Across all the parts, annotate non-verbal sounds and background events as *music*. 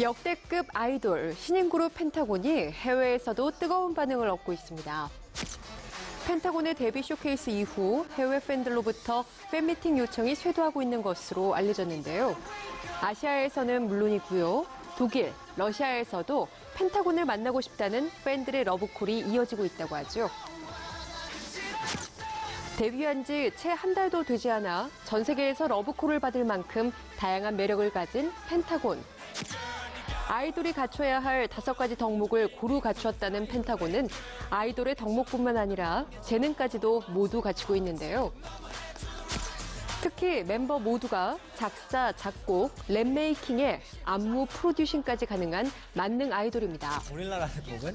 역대급 아이돌 신인 그룹 펜타곤이 해외에서도 뜨거운 반응을 얻고 있습니다. 펜타곤의 데뷔 쇼케이스 이후 해외 팬들로부터 팬미팅 요청이 쇄도하고 있는 것으로 알려졌는데요. 아시아에서는 물론이고요. 독일, 러시아에서도 펜타곤을 만나고 싶다는 팬들의 러브콜이 이어지고 있다고 하죠. 데뷔한 지 채 한 달도 되지 않아 전 세계에서 러브콜을 받을 만큼 다양한 매력을 가진 펜타곤. 아이돌이 갖춰야 할 다섯 가지 덕목을 고루 갖추었다는 펜타곤은 아이돌의 덕목뿐만 아니라 재능까지도 모두 갖추고 있는데요. 특히 멤버 모두가 작사, 작곡, 랩 메이킹에 안무 프로듀싱까지 가능한 만능 아이돌입니다. 고릴라라는 곡은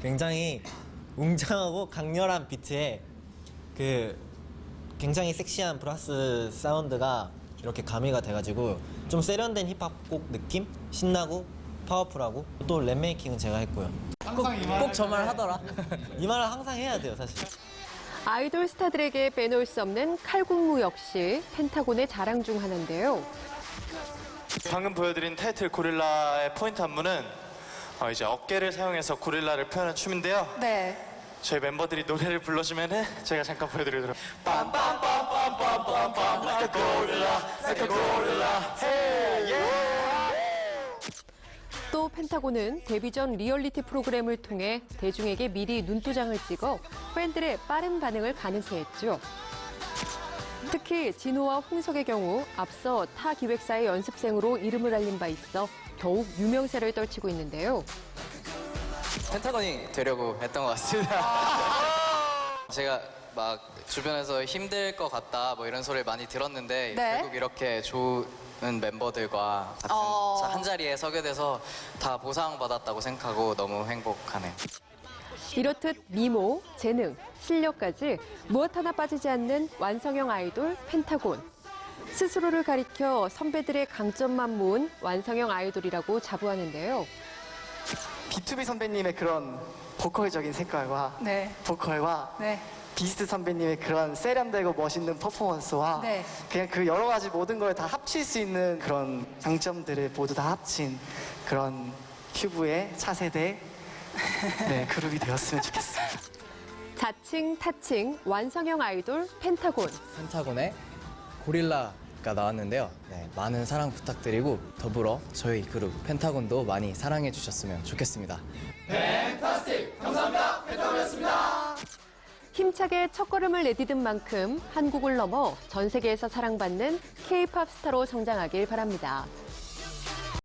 굉장히 웅장하고 강렬한 비트에 그 굉장히 섹시한 브라스 사운드가 이렇게 가미가 돼가지고 좀 세련된 힙합 곡 느낌? 신나고 파워풀하고 또 랩메이킹은 제가 했고요. 꼭 저 말 하더라. 이 말을 항상 해야 돼요, 사실. 아이돌 스타들에게 빼놓을 수 없는 칼군무 역시 펜타곤의 자랑 중 하나인데요. 방금 보여드린 타이틀 고릴라의 포인트 안무는 어, 이제 어깨를 사용해서 고릴라를 표현한 춤인데요. 네. 저희 멤버들이 노래를 불러주면은 제가 잠깐 보여드리도록. 또 펜타곤은 데뷔 전 리얼리티 프로그램을 통해 대중에게 미리 눈도장을 찍어 팬들의 빠른 반응을 가능케 했죠. 특히 진호와 홍석의 경우 앞서 타 기획사의 연습생으로 이름을 알린 바 있어 더욱 유명세를 떨치고 있는데요. 펜타곤이 되려고 했던 것 같습니다. *laughs* 제가 막 주변에서 힘들 것 같다 뭐 이런 소리를 많이 들었는데 네. 결국 이렇게 좋은 멤버들과 같은 어. 자- 한 자리에 서게 돼서 다 보상받았다고 생각하고 너무 행복하네요. 이렇듯 미모, 재능, 실력까지 무엇 하나 빠지지 않는 완성형 아이돌 펜타곤. 스스로를 가리켜 선배들의 강점만 모은 완성형 아이돌이라고 자부하는데요. B2B 선배님의 그런 보컬적인 색깔과 네. 보컬과 네. 비스트 선배님의 그런 세련되고 멋있는 퍼포먼스와 네. 그냥 그 여러 가지 모든 걸 다 합칠 수 있는 그런 장점들을 모두 다 합친 그런 큐브의 차세대 *laughs* 네, 그룹이 되었으면 좋겠습니다. 자칭, 타칭, 완성형 아이돌 펜타곤. 펜타곤의 고릴라 가 나왔는데요. 네, 많은 사랑 부탁드리고 더불어 저희 그룹 펜타곤도 많이 사랑해 주셨으면 좋겠습니다. 힘차게 첫걸음을 내디딘 만큼 한국을 넘어 전 세계에서 사랑받는 K-팝 스타로 성장하길 바랍니다.